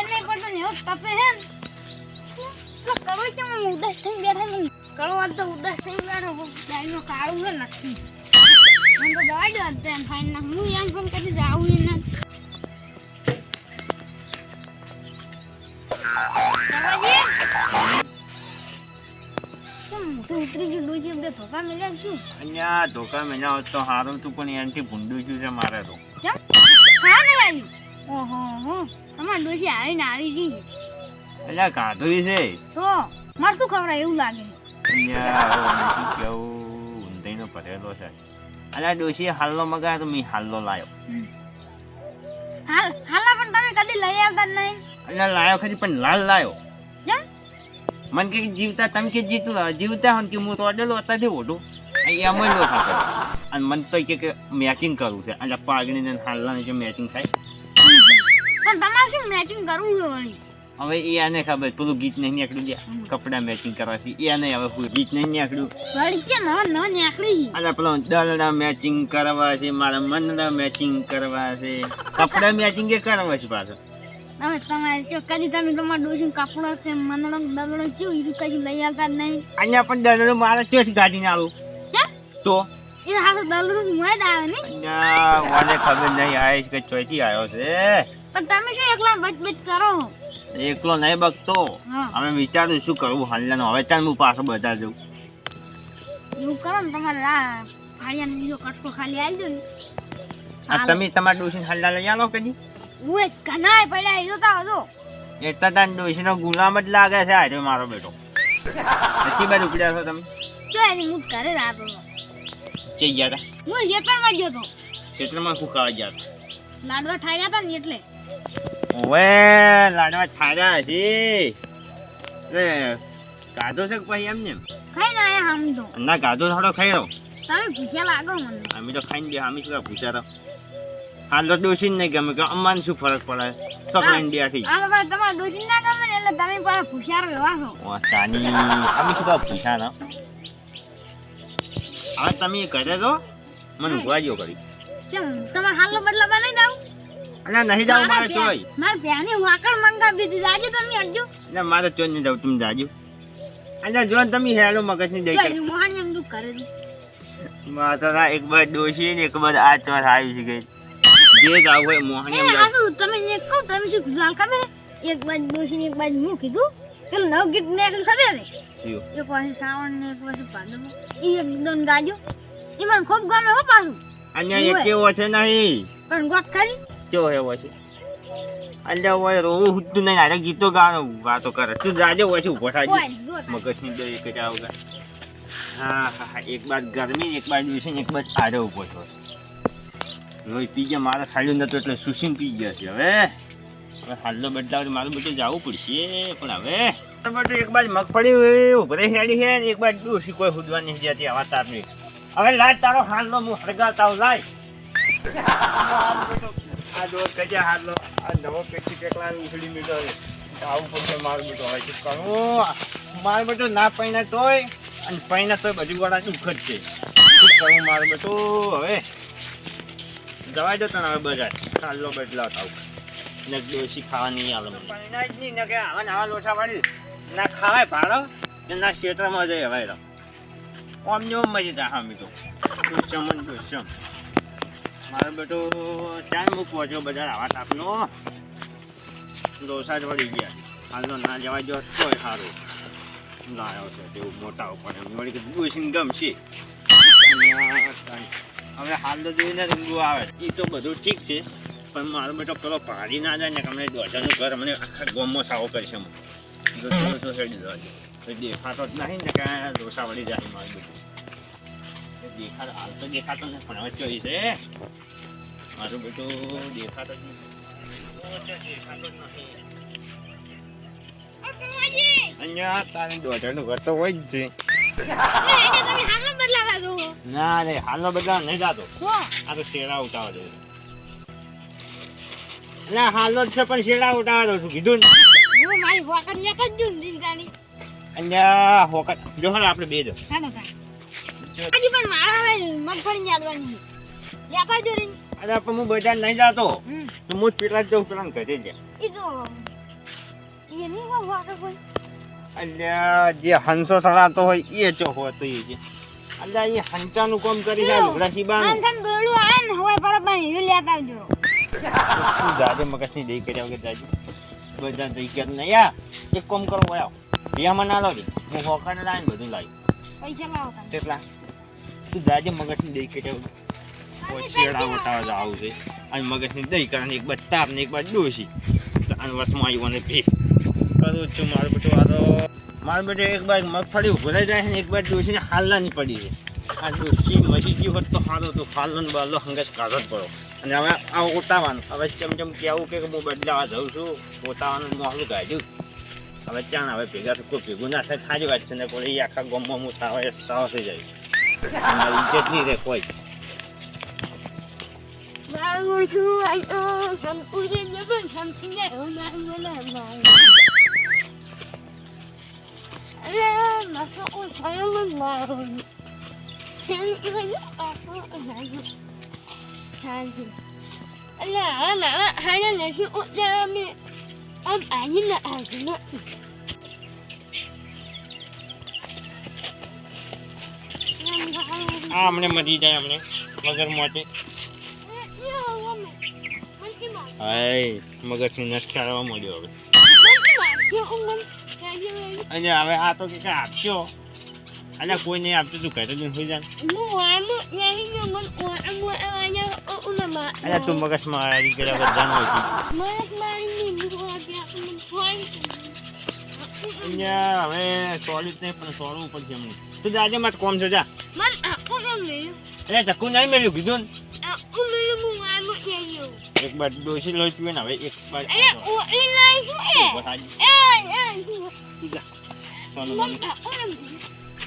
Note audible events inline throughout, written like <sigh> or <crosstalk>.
મેલ નહીં પડતો ને એવો તપે હે ને. તો કરો કેમ આમ ઉદાસ થઈને બેઠા ને કરો આજ તો ઉદાસ થઈને બેઠો ડાયનો કાળું છે નક્કી. મને તો દવા દો અત્યારે એમ ફાઈન ના હું એમ ફોન કરી જાઉં ડોજી બે ધોકા મળ્યા છું અહીંયા ધોકા મેના હોત તો સારું હતું પણ એનાથી ભૂંડું છું છે મારે તો. કેમ? હા ને આવ્યું ઓહો તમારી ડોશી આવીને આવી ગઈ. અલ્યા કાઢું છે. તો મારે શું ખવડાય એવું લાગે? કેવું ઊંધાઈનો ભરેલો છે. અલ્યા ડોશી હાલ્લો મગાવ્યો તો મેં હાલ્લો લાયો. હાલ હાલા પણ તમે કદી લઈ આવતા જ નહીં. એટલે લાયો ખરી પણ લાલ લાયો. મને કે જીવતા તમે કે જીતું જીવતા હોય કે હું તો અડેલો અત્યારથી ઓઢું. અહીંયા અમલ નો થતો. અને મને તો કે કે મેચિંગ કરવું છે. એટલે પાઘડી ને હાલવાની જે મેચિંગ થાય. પણ તમારે શું મેચિંગ કરવું છે વળી? હવે એ આને ખબર પેલું ગીત નહીં નીકળ્યું કપડા મેચિંગ કરવા છે એ આને હવે કોઈ ગીત નહીં નીકળ્યું. વળી છે ન ન નીકળી અને પેલો દલડા મેચિંગ કરવા છે મારા મનડા મેચિંગ કરવા છે. કપડા મેચિંગ એ કરવા છે પાછો. હવે તમારે જો કદી તમે તમારા ડોશી કપડો કે મંદડો દલડો કેવું ઈ કશું લઈ આવતા જ નહીં. અહીંયા પણ દલડો મારે ચોથી ગાડીને આવું કેમ તો? એ હાથો દલડો મોય જ આવે ને. ના મને ખબર નહીં આવીશ કે ચોથી આવ્યો છે. પણ તમે શું એકલા બચ બચ કરો? એકલો નહીં બગતો. હા. હવે વિચારું શું કરવું હાલનું હવે ચાલ હું પાછો બજાર જઉં. એવું કરો ને તમારે આ ફાળિયાનો બીજો કટકો ખાલી આવી દો ને. આ તમે તમારા ડોસીને હાલના લઈ આવો કદી ઉએ કનાય પડ્યા એ તા હતો એટલા તાર ડોસીનો ગુલામ જ લાગે છે આજે મારો બેટો. નથી બાર ઉપડ્યા છો તમે? તો એની હું ઘરે રાત ચઈ ગયા હતા હું ખેતરમાં ગયો હતો ક્ષેત્રમાં શું ખાવા ગયા હતા? લાડવા ઠાર્યા હતા ને એટલે. ઓવે લાડવા થાજા છે. રે ગાધો છે પછી એમ ને ખાઈ ને આયા હામ તો ના ગાધો થોડો ખાઈ રહ્યો તમે પૂછ્યા લાગો મને. અમે તો ખાઈને બે અમે શું હાલ તો ડોસી નહીં ગમે કે અમાને શું ફરક પડે? ખાઈને બે થઈ આ તો ભાઈ ડોસી ના ગમે ને એટલે તમે પણ પૂછ્યા એવા છો. ઓ સાની અમે શું કામ ના હવે તમે ઘરે તો મને ઊંઘવા કરી કેમ? તમારે હાલનો બદલાવા નહીં જાવ નહીં જાવ મારે ચોય. માર બેની વાકળ મંગા બીજી જાજો તમે અડજો એટલે મારે ચોય નહીં જાવ તમે જાજો. અલ્યા જો તમે હેલો મગજની દઈ જો મોહાણી એમ દુ કરે છે. ના એક બાર ડોસી ને એક બાર આ ચોર આવી છે ગઈ જે જાવ હોય મોહની એમ જાવ. તમે ને કહું તમે શું હાલ ખબર એક બાજુ ડોસી ને એક બાજુ હું કીધું? પેલું નવ ગીત ને ખબર એક પાછું શ્રાવણ ને એક પાસે ભાદરવો. એ એકદમ ગાજો. એ મને ખૂબ ગમે હો પાછું. અહીંયા એક કેવો છે નહીં? પણ ગોટ ખરી કેવો એવો છે અલ્યા હોય રોવું હુતું નહીં આરે ગીતો ગાનો વાતો કરે. તું જાજો હોય છે ઊભો થાજે. મગજની દઈ એક જ આવગા હા હા હા એક બાદ ગરમી એક બાદ દિવસે એક બાદ આરે ઊભો છો. લોહી પી ગયા મારા સાડ્યું નતો એટલે સુસીન પી ગયા છે હવે. હવે હાલનો બદલાવ મારું બધું જવું પડશે પણ હવે. બધું એક બાજુ મગફળી ઉભરે હેડી છે એક બાજુ ડોસી કોઈ હુદવાની નહીં જતી આવા તારની હવે લાય તારો હાલનો હું હળગાતા હું લાય. <laughs> આ દોર કજા હાલો. આ નવો પેટી ટેકલા ઉછળી મીઠો આવું પડશે મારું બેટો હોય છે. કરું મારું બેટો ના પૈણા તોય અને પૈણા તોય બધું વાળા શું ખર્ચે શું કરવું મારું બેટો હવે જવા દો તને હવે બજાર. ચાલો બદલાવ થાવ. ને ડોસી ખાવા નહીં મને. પૈણા જ નહીં, ને આવા ના ખાવાય ભાડો, ને ક્ષેત્રમાં જઈ હવાય ઓમ ને આમ મજા તા હામી તો દુશ્મન ને દુશ્મન મારો બેટો ક્યાં મૂકવો છો? બજાર આવા તાપનો? ડોસા જ વળી ગયા. હાલનો ના જવા જો તોય સારું લાયો છે, તેવું મોટા ઉપર એમ. વળી કે ડોસીને ગમશે હવે હાલ તો જોઈને રંગુ આવે. એ તો બધું ઠીક છે, પણ મારો બેટો પેલો પાડી ના જાય ને કે અમને ડોસાનું ઘર મને આખા ગામમાં સાવો કરશે ડોસો તો હેડી જવા દેખાતો જ નહીં ને કે ડોસા વળી જાય મારું બેટું. દેખાતો, હાલ તો દેખાતો ને પણ હવે ચોઈ છે મારું બેટું ના રે છે. પણ શેરા ઉતાવળ દઉં છું કીધું ને? હું મારી ચિંતાની અહીંયા હોકટ જો આપણે બે જો પણ મગફળી લેતા જો રે. અરે પણ હું બજાર નહીં જાતો. તો હું પેલા જ જઉં પેલા ઘરે જ. અલ્યા જે હંસો સડાતો હોય એ ચો હોય તો એ છે અલ્યા એ હંચાનું કામ કરી જાય લુગડા સીબાનું દોરડું આવે ને હવે બરાબર હીરું લેતા આવજો તું જાજે મગજની દઈ કર્યા વગર દાદી બધા દઈ કર્યા નહીં યા એક કામ કરો વયા રિયામાં ના લાવી હું હોકાને લાવીને બધું લાવી. પૈસા લાવો કેટલા? તું દાદે મગજની દઈ કર્યા શેડા વટાવા જ આવું છે. અને મગજની દઈ કરવાની એક બાદ તાપ ને એક બાદ ડોસી આને વસમાં આવ્યો ને પી. કરું છું મારું આ તો. મારું બધું એક બાદ મગફળી ઉભરાઈ જાય છે ને એક બાદ ડોસીને હાલવાની પડી છે. આ ડોસી મરી તો સારો તો ફાલો ને બાલો હંગસ કાઢો જ પડો. અને હવે આ ઉતાવવાનું હવે ચમચમ ચમ કહેવું કે હું બદલાવા જાઉં છું. ઉતાવવાનું મોહલું કાઢ્યું હવે ચાણ હવે ભેગા તો કોઈ ભેગું ના થાય. ખાજી વાત છે ને, કોઈ આખા ગામમાં સાવ સાવ થઈ જાય. ઇજ્જત નહીં રહે કોઈ. આ અમને મરી જાય અમને. મગર મોટે. હાય મગજની નસ ખેડવા મળ્યો હવે અને હવે આ તો કે આપશો અને કોઈ નહીં આપતું તું કહેતો જઈને સુઈ જા અને તું મગજમાં આવી બધાનો હોય અહીંયા હવે સોલ્યું જ નહીં પણ સોળવું પડશે એમને તું જાજે મત કોમ છે જા અરે ચક્કુ નહીં મેળ્યું કીધું ને એક બાર ડોસી લોહી પીવે ને હવે એક બાર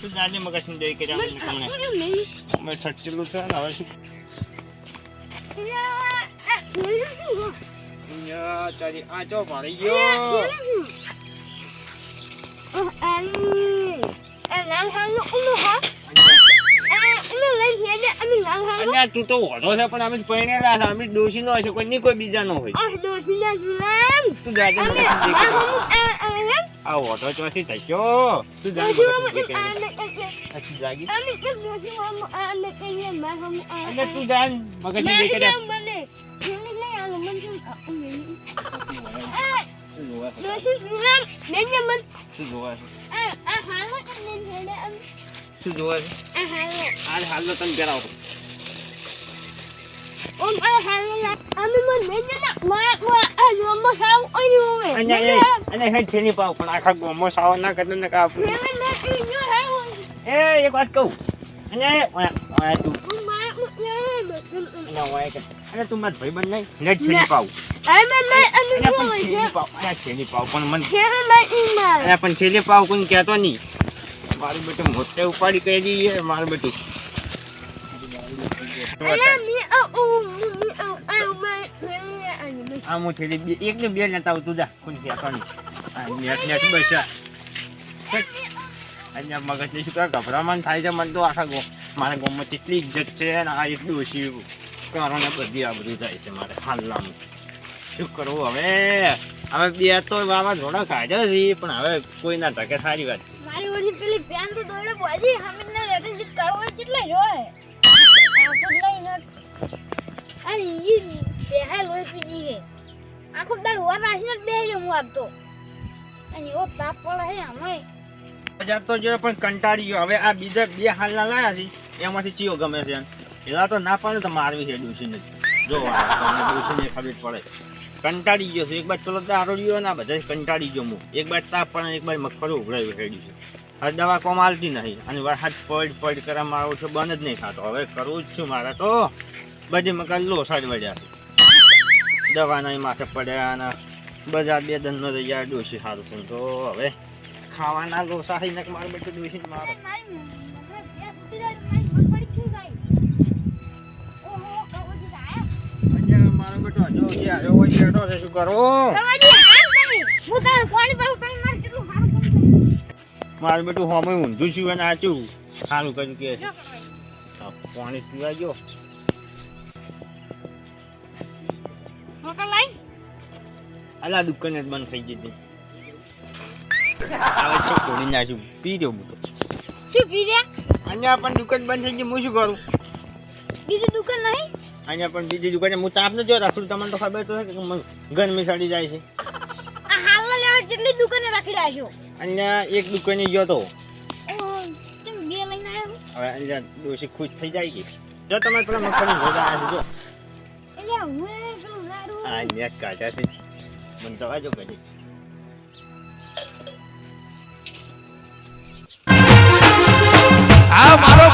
તું જાજે મગજની દઈ કર્યા તમને અમે છટચેલું છે ને હવે શું? તારી આંચો પાડી ગયો. અહીંયા તું તો ઓઢો છે પણ અમે પરણેલા છે અમે ડોસી નો હશે કોઈ નહીં કોઈ બીજા નો હોય. તું કર્યા આ ઓઢો ચોથી થઈ તું જાગી. અને તું જાન કર્યા શું જોવા છે? આખા ગોમો સાવ ના કરતો ને કા આપણે એ, એક વાત કહું. અને ઓયા ઓયા, તું. માર ભાઈ બન નહીં ને પાવ. પણ છેની પાવ. પણ મન પાવ કોઈ કહેતો નહીં. મારું બેટું મોટે ઉપાડી કહી દઈએ મારું બેટું. આ હું બે એક ને બે નતા આવું તું જા કહેતો નહીં આ નેટ નેટ બસ્યા અહીંયા મગજની શું કરે ગભરામણ થાય છે મને તો આખા ગો મારા ગામમાં કેટલી ઇજ્જત છે અને આ એટલું ઓછી કારણે બધી આ બધું થાય છે મારે હાલનાનું શું કરવું હવે? હવે બે તો વાવાઝોડા કાઢ્યા છે પણ હવે કોઈ ના ટકે સારી વાત છે. મારી ઓલી પેલી બેન તો દોડે બોજી હમીદને રેટિંગ કરવો કેટલા જોય આખો દાડ વર રાખીને જ બેહી હું તો જો પણ કંટાળી ગયો. હવે આ બીજા બે હાલના લાયા છે, એમાંથી ચિયો ગમે છે એલા તો ના પાડે તો મારવી છે ડુસીને જો ડુસીને ખબર પડે. કંટાળી ગયો છે. એક બાદ પેલો દારૂડિયો ના બધા કંટાળી ગયો હું એક બાદ તાપ પણ એક બાદ મગફળી ઉભરાવી છે. હવે દવા કોમ આલતી નહીં. અને વરસાદ પડ પડ કરવા મારો છો બંધ જ નહીં થતો. હવે કરવું જ છું મારે તો. બધી મકાન લોસાડ વળ્યા છે. દવા નહીં માથે પડ્યા અને બજાર બે દનનો તૈયાર ડોસી સારું છે તો હવે ખાવાના લોસા થઈને મારું બેટું ડોસી મારો. મારી બેટો હજુ જે આવ્યો હોય બેઠો છે શું તમે. હું તાર પાણી પાઉં મારું બેટું હોમે ઊંધું છું અને આચું સારું કર્યું કે. જો. પાણી પીવા ગયો. અલા દુકાન જ બંધ થઈ હતી. આવે છે તોડી નાખ્યું પી દો હું તો. શું પી રહ્યા? અહીંયા પણ દુકાન બંધ થઈ ગઈ હું શું કરું? બીજી દુકાન નહીં? અહીંયા પણ બીજી દુકાને હું તાપ જો રાખું તમને તો ખબર તો છે કે મને ગરમી સડી જાય છે. જેટલી દુકાને રાખી રહ્યા છો અહીંયા એક દુકાને ગયો તો. કેમ બે લઈને આવ્યો હવે અહીંયા ડોશી ખુશ થઈ જાય કે? જો તમે પેલા મગફળી ભોગા આવ્યા છો જો એટલે હું પેલું લાડુ અહીંયા કાઢ્યા છે. મને જવા જો કદી આ મારો